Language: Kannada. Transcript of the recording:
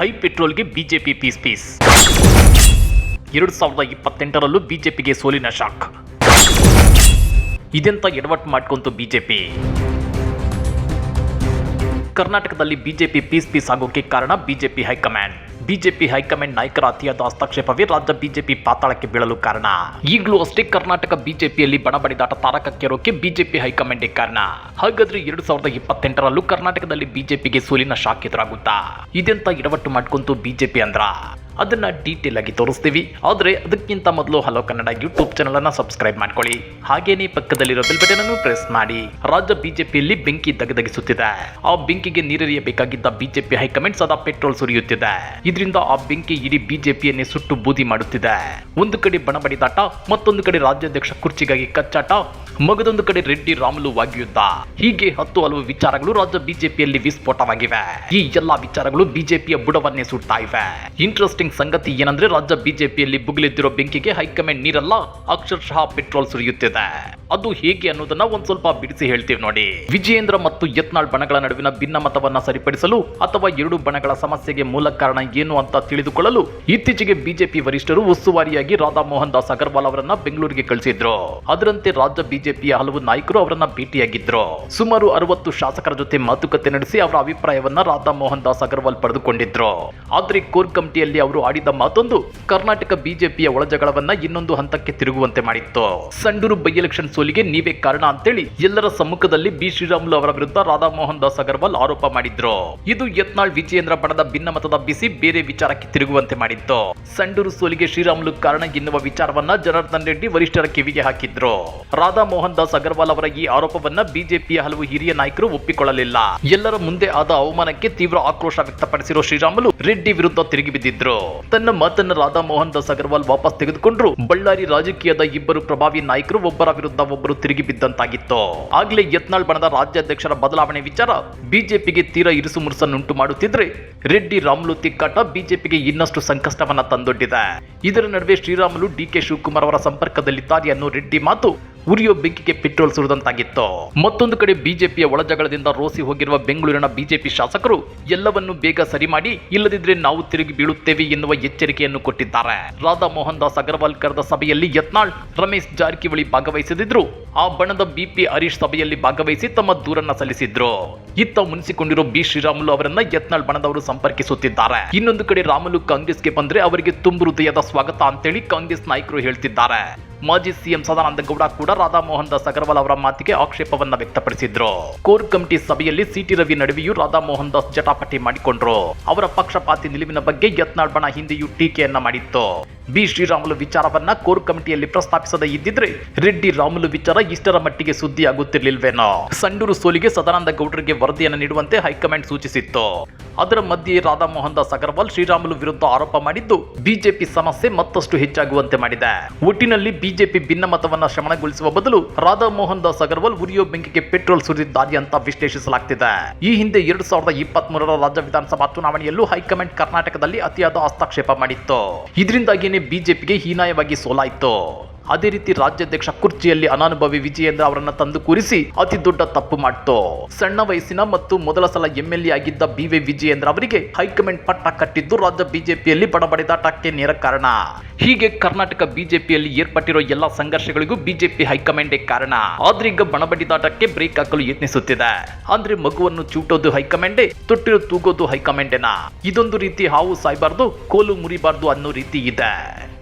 ಹೈ ಪೆಟ್ರೋಲ್ಗೆ ಬಿಜೆಪಿ ಪೀಸ್ ಪೀಸ್. ಎರಡು ಸಾವಿರದ ಇಪ್ಪತ್ತೆಂಟರಲ್ಲೂ ಬಿಜೆಪಿಗೆ ಸೋಲಿನ ಶಾಕ್. ಇದೆಂತ ಎಡವಟ್ಟು ಮಾಡ್ಕೊಂತು ಬಿಜೆಪಿ? ಕರ್ನಾಟಕದಲ್ಲಿ ಬಿಜೆಪಿ ಪೀಸ್ ಪೀಸ್ ಆಗೋಕೆ ಕಾರಣ ಬಿಜೆಪಿ ಹೈಕಮಾಂಡ್. ಬಿಜೆಪಿ ಹೈಕಮಾಂಡ್ ನಾಯಕರ ಅತಿಯಾದ ಹಸ್ತಕ್ಷೇಪವೇ ರಾಜ್ಯ ಬಿಜೆಪಿ ಪಾತಾಳಕ್ಕೆ ಬೀಳಲು ಕಾರಣ. ಈಗಲೂ ಅಷ್ಟೇ ಕರ್ನಾಟಕ ಬಿಜೆಪಿಯಲ್ಲಿ ಬಣಬಡಿದಾಟ ತಾರಕಕ್ಕೇರೋಕೆ ಬಿಜೆಪಿ ಹೈಕಮಾಂಡೇ ಕಾರಣ. ಹಾಗಾದ್ರೆ ಎರಡು ಸಾವಿರದ ಇಪ್ಪತ್ತೆಂಟರಲ್ಲೂ ಕರ್ನಾಟಕದಲ್ಲಿ ಬಿಜೆಪಿಗೆ ಸೋಲಿನ ಶಾಕ್ ಎದುರಾಗುತ್ತಾ? ಇದೆಂತ ಎಡವಟ್ಟು ಮಾಡ್ಕೊಂತು ಬಿಜೆಪಿ ಅಂದ್ರ? ಅದನ್ನ ಡೀಟೇಲ್ ಆಗಿ ತೋರಿಸ್ತೀವಿ. ಆದ್ರೆ ಅದಕ್ಕಿಂತ ಮೊದಲು ಹಲೋ ಕನ್ನಡ ಯೂಟ್ಯೂಬ್ ಚಾನಲ್ ಅನ್ನ ಸಬ್ಸ್ಕ್ರೈಬ್ ಮಾಡ್ಕೊಳ್ಳಿ. ಹಾಗೇನೇ ಪಕ್ಕದಲ್ಲಿರೋ ಬೆಲ್ ಬಟನ್ ಅನ್ನು ಪ್ರೆಸ್ ಮಾಡಿ. ರಾಜ್ಯ ಬಿಜೆಪಿಯಲ್ಲಿ ಬೆಂಕಿ ದಗದಗಿಸುತ್ತಿದೆ. ಆ ಬೆಂಕಿಗೆ ನೀರರಿಯಬೇಕಾಗಿದ್ದ ಬಿಜೆಪಿ ಹೈಕಮಾಂಡ್ ಸದಾ ಪೆಟ್ರೋಲ್ ಸುರಿಯುತ್ತಿದೆ. ಇದರಿಂದ ಆ ಬೆಂಕಿ ಇಡೀ ಬಿಜೆಪಿಯನ್ನೇ ಸುಟ್ಟು ಬೂದಿ ಮಾಡುತ್ತಿದೆ. ಒಂದು ಕಡೆ ಬಣಬಡಿದಾಟ ಮತ್ತೊಂದು ಕಡೆ ರಾಜ್ಯಾಧ್ಯಕ್ಷ ಕುರ್ಚಿಗಾಗಿ ಕಚ್ಚಾಟ, ಮಗದೊಂದು ಕಡೆ ರೆಡ್ಡಿ ರಾಮುಲು ವಾಗ್ಯುದ್ಧ. ಹೀಗೆ ಹತ್ತು ಹಲವು ವಿಚಾರಗಳು ರಾಜ್ಯ ಬಿಜೆಪಿಯಲ್ಲಿ ವಿಸ್ಫೋಟವಾಗಿವೆ. ಈ ಎಲ್ಲಾ ವಿಚಾರಗಳು ಬಿಜೆಪಿಯ ಬುಡವನ್ನೇ ಸುಡ್ತಾ ಇವೆ. ಇಂಟ್ರೆಸ್ಟಿಂಗ್ ಸಂಗತಿ ಏನಂದ್ರೆ ರಾಜ್ಯ ಬಿಜೆಪಿಯಲ್ಲಿ ಬುಗಿಲೆದ್ದಿರೋ ಬೆಂಕಿಗೆ ಹೈಕಮಾಂಡ್ ನೀರಲ್ಲ ಅಕ್ಷರಶಃ ಪೆಟ್ರೋಲ್ ಸುರಿಯುತ್ತಿದೆ. ಅದು ಹೇಗೆ ಅನ್ನೋದನ್ನ ಒಂದ್ ಸ್ವಲ್ಪ ಬಿಡಿಸಿ ಹೇಳ್ತೀವಿ ನೋಡಿ. ವಿಜಯೇಂದ್ರ ಮತ್ತು ಯತ್ನಾಳ್ ಬಣಗಳ ನಡುವಿನ ಭಿನ್ನಮತವನ್ನ ಸರಿಪಡಿಸಲು ಅಥವಾ ಎರಡು ಬಣಗಳ ಸಮಸ್ಯೆಗೆ ಮೂಲ ಕಾರಣ ಏನು ಅಂತ ತಿಳಿದುಕೊಳ್ಳಲು ಇತ್ತೀಚೆಗೆ ಬಿಜೆಪಿ ವರಿಷ್ಠರು ಉಸ್ತುವಾರಿಯಾಗಿ ರಾಧಾ ಮೋಹನ್ ದಾಸ್ ಅಗರ್ವಾಲ್ ಅವರನ್ನ ಬೆಂಗಳೂರಿಗೆ ಕಳಿಸಿದ್ರು. ಅದರಂತೆ ರಾಜ್ಯ ಬಿಜೆಪಿಯ ಹಲವು ನಾಯಕರು ಅವರನ್ನ ಭೇಟಿಯಾಗಿದ್ರು. ಸುಮಾರು ಅರವತ್ತು ಶಾಸಕರ ಜೊತೆ ಮಾತುಕತೆ ನಡೆಸಿ ಅವರ ಅಭಿಪ್ರಾಯವನ್ನ ರಾಧಾ ಮೋಹನ್ ದಾಸ್ ಅಗರ್ವಾಲ್ ಪಡೆದುಕೊಂಡಿದ್ರು. ಆದ್ರೆ ಕೋರ್ ಕಮಿಟಿಯಲ್ಲಿ ಅವರು ಆಡಿದ ಮಾತೊಂದು ಕರ್ನಾಟಕ ಬಿಜೆಪಿಯ ಒಳಜಗಳವನ್ನ ಇನ್ನೊಂದು ಹಂತಕ್ಕೆ ತಿರುಗುವಂತೆ ಮಾಡಿತ್ತು. ಸಂಡೂರು ಬೈ ಎಲೆಕ್ಷನ್ ಸೋಲಿಗೆ ನೀವೇ ಕಾರಣ ಅಂತೇಳಿ ಎಲ್ಲರ ಸಮ್ಮುಖದಲ್ಲಿ ಬಿ ಶ್ರೀರಾಮುಲು ಅವರ ವಿರುದ್ಧ ರಾಧಾಮೋಹನ್ ದಾಸ್ ಅಗರ್ವಾಲ್ ಆರೋಪ ಮಾಡಿದ್ರು. ಇದು ಯತ್ನಾಳ್ ವಿಜಯೇಂದ್ರ ಬಣದ ಭಿನ್ನಮತದ ಬಿಸಿ ಬೇರೆ ವಿಚಾರಕ್ಕೆ ತಿರುಗುವಂತೆ ಮಾಡಿತ್ತು. ಸಂಡೂರು ಸೋಲಿಗೆ ಶ್ರೀರಾಮುಲು ಕಾರಣ ಎನ್ನುವ ವಿಚಾರವನ್ನ ಜನಾರ್ದನ್ ರೆಡ್ಡಿ ವರಿಷ್ಠರ ಕಿವಿಗೆ ಹಾಕಿದ್ರು. ರಾಧಾಮೋಹನ್ ದಾಸ್ ಅಗರ್ವಾಲ್ ಅವರ ಈ ಆರೋಪವನ್ನ ಬಿಜೆಪಿಯ ಹಲವು ಹಿರಿಯ ನಾಯಕರು ಒಪ್ಪಿಕೊಳ್ಳಲಿಲ್ಲ. ಎಲ್ಲರ ಮುಂದೆ ಆದ ಅವಮಾನಕ್ಕೆ ತೀವ್ರ ಆಕ್ರೋಶ ವ್ಯಕ್ತಪಡಿಸಿರೋ ಶ್ರೀರಾಮುಲು ರೆಡ್ಡಿ ವಿರುದ್ಧ ತಿರುಗಿ ಬಿದ್ದಿದ್ರು. ತನ್ನ ಮಾತನ್ನ ರಾಧಾ ಮೋಹನ್ ದಾಸ್ ಅಗರ್ವಾಲ್ ವಾಪಸ್ ತೆಗೆದುಕೊಂಡ್ರು. ಬಳ್ಳಾರಿ ರಾಜಕೀಯದ ಇಬ್ಬರು ಪ್ರಭಾವಿ ನಾಯಕರು ಒಬ್ಬರ ವಿರುದ್ಧ ಒಬ್ಬರು ತಿರುಗಿ ಬಿದ್ದಂತಾಗಿತ್ತು. ಆಗ್ಲೇ ಯತ್ನಾಳ್ ಬಣದ ರಾಜ್ಯಾಧ್ಯಕ್ಷರ ಬದಲಾವಣೆ ವಿಚಾರ ಬಿಜೆಪಿಗೆ ತೀರಾ ಇರಿಸು ಮುರುಸನ್ನುಂಟು ಮಾಡುತ್ತಿದ್ರೆ ರೆಡ್ಡಿ, ರಾಮುಲು, ತಿಕ್ಕಾಟ ಬಿಜೆಪಿಗೆ ಇನ್ನಷ್ಟು ಸಂಕಷ್ಟವನ್ನ ತಂದೊಡ್ಡಿದೆ. ಇದರ ನಡುವೆ ಶ್ರೀರಾಮುಲು ಡಿಕೆ ಶಿವಕುಮಾರ್ ಅವರ ಸಂಪರ್ಕದಲ್ಲಿದ್ದಾರೆ ಅನ್ನೋ ರೆಡ್ಡಿ ಮಾತು ಉರಿಯೋ ಬೆಂಕಿಗೆ ಪೆಟ್ರೋಲ್ ಸುರಿದಂತಾಗಿತ್ತು. ಮತ್ತೊಂದು ಕಡೆ ಬಿಜೆಪಿಯ ಒಳಜಗಳದಿಂದ ರೋಸಿ ಹೋಗಿರುವ ಬೆಂಗಳೂರಿನ ಬಿಜೆಪಿ ಶಾಸಕರು ಎಲ್ಲವನ್ನು ಬೇಗ ಸರಿ ಮಾಡಿ, ಇಲ್ಲದಿದ್ರೆ ನಾವು ತಿರುಗಿ ಬೀಳುತ್ತೇವೆ ಎನ್ನುವ ಎಚ್ಚರಿಕೆಯನ್ನು ಕೊಟ್ಟಿದ್ದಾರೆ. ರಾಧಾ ಮೋಹನ್ ದಾಸ್ ಅಗರ್ವಾಲ್ ಕರೆದ ಸಭೆಯಲ್ಲಿ ಯತ್ನಾಳ್, ರಮೇಶ್ ಜಾರಕಿಹೊಳಿ ಭಾಗವಹಿಸದಿದ್ರು. ಆ ಬಣದ ಬಿಪಿ ಹರೀಶ್ ಸಭೆಯಲ್ಲಿ ಭಾಗವಹಿಸಿ ತಮ್ಮ ದೂರನ್ನ ಸಲ್ಲಿಸಿದ್ರು. ಇತ್ತ ಮುನಿಸಿಕೊಂಡಿರೋ ಬಿ ಶ್ರೀರಾಮುಲು ಅವರನ್ನ ಯತ್ನಾಳ್ ಬಣದವರು ಸಂಪರ್ಕಿಸುತ್ತಿದ್ದಾರೆ. ಇನ್ನೊಂದು ಕಡೆ ರಾಮುಲು ಕಾಂಗ್ರೆಸ್ಗೆ ಬಂದ್ರೆ ಅವರಿಗೆ ತುಂಬು ಹೃದಯದ ಸ್ವಾಗತ ಅಂತೇಳಿ ಕಾಂಗ್ರೆಸ್ ನಾಯಕರು ಹೇಳ್ತಿದ್ದಾರೆ. ಮಾಜಿ ಸಿಎಂ ಸದಾನಂದ ಗೌಡ ಕೂಡ ರಾಧಾ ಮೋಹನ್ ದಾಸ್ ಅಗರ್ವಾಲ್ ಅವರ ಮಾತಿಗೆ ಆಕ್ಷೇಪವನ್ನ ವ್ಯಕ್ತಪಡಿಸಿದ್ರು. ಕೋರ್ ಕಮಿಟಿ ಸಭೆಯಲ್ಲಿ ಸಿಟಿ ರವಿ ನಡುವೆಯೂ ರಾಧಾಮೋಹನ್ ದಾಸ್ ಜಟಾಪಟಿ ಮಾಡಿಕೊಂಡ್ರು. ಅವರ ಪಕ್ಷಪಾತಿ ನಿಲುವಿನ ಬಗ್ಗೆ ಯತ್ನಾಳ್ ಬಣ ಹಿಂದೆಯೂ ಟೀಕೆಯನ್ನ ಮಾಡಿತ್ತು. ಬಿ ಶ್ರೀರಾಮುಲು ವಿಚಾರವನ್ನ ಕೋರ್ ಕಮಿಟಿಯಲ್ಲಿ ಪ್ರಸ್ತಾಪಿಸದೇ ಇದ್ದಿದ್ರೆ ರೆಡ್ಡಿ ರಾಮುಲು ವಿಚಾರ ಇಷ್ಟರ ಮಟ್ಟಿಗೆ ಸುದ್ದಿ ಆಗುತ್ತಿರ್ಲಿಲ್ವೇನೋ ಸಂಡೂರು ಸೋಲಿಗೆ ಸದಾನಂದ ಗೌಡರಿಗೆ ವರದಿಯನ್ನು ನೀಡುವಂತೆ ಹೈಕಮಾಂಡ್ ಸೂಚಿಸಿತ್ತು. ಅದರ ಮಧ್ಯೆ ರಾಧಾ ಮೋಹನ್ ದಾಸ್ ಅಗರ್ವಾಲ್ ಶ್ರೀರಾಮುಲು ವಿರುದ್ಧ ಆರೋಪ ಮಾಡಿದ್ದು ಬಿಜೆಪಿ ಸಮಸ್ಯೆ ಮತ್ತಷ್ಟು ಹೆಚ್ಚಾಗುವಂತೆ ಮಾಡಿದೆ. ಒಟ್ಟಿನಲ್ಲಿ ಬಿಜೆಪಿ ಭಿನ್ನಮತವನ್ನ ಶಮನಗೊಳಿಸುವ ಬದಲು ರಾಧಾ ಮೋಹನ್ ದಾಸ್ ಅಗರ್ವಾಲ್ ಉರಿಯೋ ಬೆಂಕಿಗೆ ಪೆಟ್ರೋಲ್ ಸುರಿದಿದ್ದಾರೆ ಅಂತ ವಿಶ್ಲೇಷಿಸಲಾಗ್ತಿದೆ. ಈ ಹಿಂದೆ ಎರಡು ಸಾವಿರದ ಇಪ್ಪತ್ತ್ ಮೂರರ ರಾಜ್ಯ ವಿಧಾನಸಭಾ ಚುನಾವಣೆಯಲ್ಲೂ ಹೈಕಮಾಂಡ್ ಕರ್ನಾಟಕದಲ್ಲಿ ಅತಿಯಾದ ಹಸ್ತಕ್ಷೇಪ ಮಾಡಿತ್ತು. ಇದರಿಂದಾಗಿಯೇ ಬಿಜೆಪಿಗೆ ಹೀನಾಯವಾಗಿ ಸೋಲಾಯಿತು. ಅದೇ ರೀತಿ ರಾಜ್ಯಾಧ್ಯಕ್ಷ ಕುರ್ಚಿಯಲ್ಲಿ ಅನಾನುಭವಿ ವಿಜಯೇಂದ್ರ ಅವರನ್ನ ತಂದು ಕೂರಿಸಿ ಅತಿ ದೊಡ್ಡ ತಪ್ಪು ಮಾಡ್ತು. ಸಣ್ಣ ವಯಸ್ಸಿನ ಮತ್ತು ಮೊದಲ ಸಲ ಎಂಎಲ್ಎ ಆಗಿದ್ದ ಬಿ ವಿ ವಿಜಯೇಂದ್ರ ಅವರಿಗೆ ಹೈಕಮಾಂಡ್ ಪಟ್ಟ ಕಟ್ಟಿದ್ದು ರಾಜ್ಯ ಬಿಜೆಪಿಯಲ್ಲಿ ಬಡಬಡಿದಾಟಕ್ಕೆ ನೇರ ಕಾರಣ. ಹೀಗೆ ಕರ್ನಾಟಕ ಬಿಜೆಪಿಯಲ್ಲಿ ಏರ್ಪಟ್ಟಿರೋ ಎಲ್ಲಾ ಸಂಘರ್ಷಗಳಿಗೂ ಬಿಜೆಪಿ ಹೈಕಮಾಂಡೇ ಕಾರಣ. ಆದ್ರೆ ಈಗ ಬಣಬಡಿದಾಟಕ್ಕೆ ಬ್ರೇಕ್ ಹಾಕಲು ಯತ್ನಿಸುತ್ತಿದೆ. ಅಂದ್ರೆ ಮಗುವನ್ನು ಚೂಟೋದು ಹೈಕಮಾಂಡೇ ತೊಟ್ಟಿರು ತೂಗೋದು ಹೈಕಮಾಂಡೇನಾ? ಇದೊಂದು ರೀತಿ ಹಾವು ಸಾಯ್ಬಾರ್ದು, ಕೋಲು ಮುರಿಬಾರ್ದು ಅನ್ನೋ ರೀತಿ ಇದೆ.